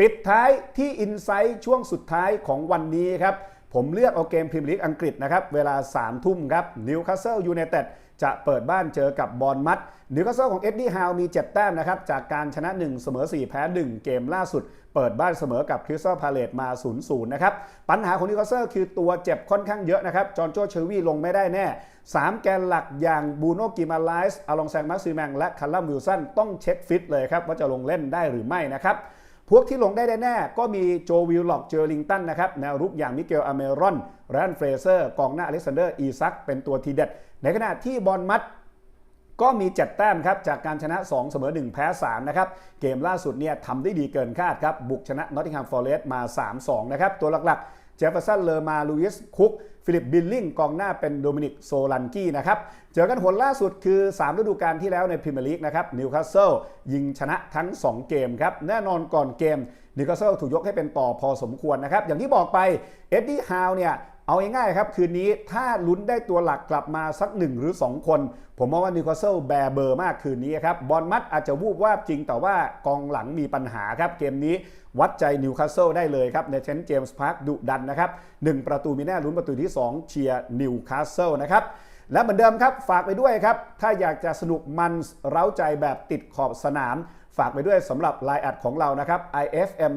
ปิดท้ายที่อินไซต์ช่วงสุดท้ายของวันนี้ครับ ผมเลือกเอาเกมพรีเมียร์ลีกอังกฤษนะครับ เวลา 3 ทุ่มครับนิวคาสเซิลยูไนเต็ดจะเปิดบ้านเจอกับบอลมัดนิวคาสเซิลของเอ็ดดี้ฮาวมี 7 แต้มนะครับ จากการชนะ 1 เสมอ 4 แพ้ 1 เกมล่าสุด เปิดบ้านเสมอกับคริสตัลพาเลตมา 0-0 นะครับ ปัญหาของนิวคาสเซิลคือตัวเจ็บค่อนข้างเยอะนะครับ จอห์นโจเชอร์วีลงไม่ได้แน่ 3 แกนหลักอย่างบูโนกิมาไลส์อลองแซงมักซิแมงและคัลลัมวิลสันต้องเช็คฟิตเลยครับว่าจะลงเล่นได้หรือไม่นะครับ พวกที่ลงได้แน่ๆก็มีโจวิลล็อกเจอริงตันนะครับแนวรุกอย่างมิเกลอเมรอนแรนเฟรเซอร์กองหน้าอเล็กซานเดอร์อีซักเป็นตัวทีเด็ด ในขณะที่บอลมัดก็มี 7 แต้มครับ จากการชนะ 2 เสมอ 1 แพ้ 3 นะครับ เกมล่าสุดเนี่ยทำได้ดีเกินคาดครับ บุกชนะนอตติงแฮมฟอร์เรสต์มา 3-2 นะครับ ตัวหลักๆ เจฟเฟอร์สันเลอมาลูอิสคุกฟิลิปบิลลิงกองหน้าเป็นโดมินิกโซลันกี้นะครับ เจอกันผลล่าสุดคือ 3 ฤดูกาลที่แล้วในพรีเมียร์ลีกนะครับนิวคาสเซิลยิงชนะทั้ง 2 เกมครับ แน่นอนก่อนเกมนิวคาสเซิลถูกยกให้เป็นต่อพอสมควรนะครับ อย่างที่บอกไปเอ็ดดี้ฮาวเนี่ย เอาง่ายๆครับ คืนนี้ถ้าลุ้นได้ตัวหลักกลับมาสักหนึ่งหรือ 2 คน ผมมองว่านิวคาสเซิลแบร์เบอร์มากคืนนี้ครับบอลมัดอาจจะวูบวาบจริงแต่ว่ากองหลังมีปัญหาครับ เกมนี้วัดใจนิวคาสเซิลได้เลยครับ ในเชนเจมส์พาร์คดุดันนะครับ1ประตูมีแน่ลุ้นประตูที่ 2 เชียร์นิวคาสเซิลนะครับ และเหมือนเดิมครับฝากไปด้วยครับ ถ้าอยากจะสนุกมันเร้าใจแบบติดขอบสนาม ฝากไปด้วยสำหรับไลน์แอดของเรานะครับ ifm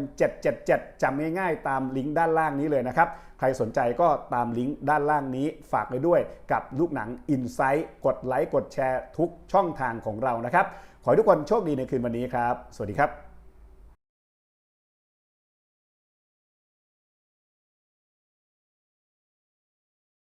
777จำง่ายๆ ตามลิงก์ด้านล่างนี้เลยนะครับ ใครสนใจก็ตามลิงก์ด้านล่างนี้ ฝากไปด้วยกับลูกหนัง Insight กดไลค์กดแชร์ทุกช่องทางของเรานะครับ ขอให้ทุกคนโชคดีในคืนวันนี้ครับ สวัสดีครับ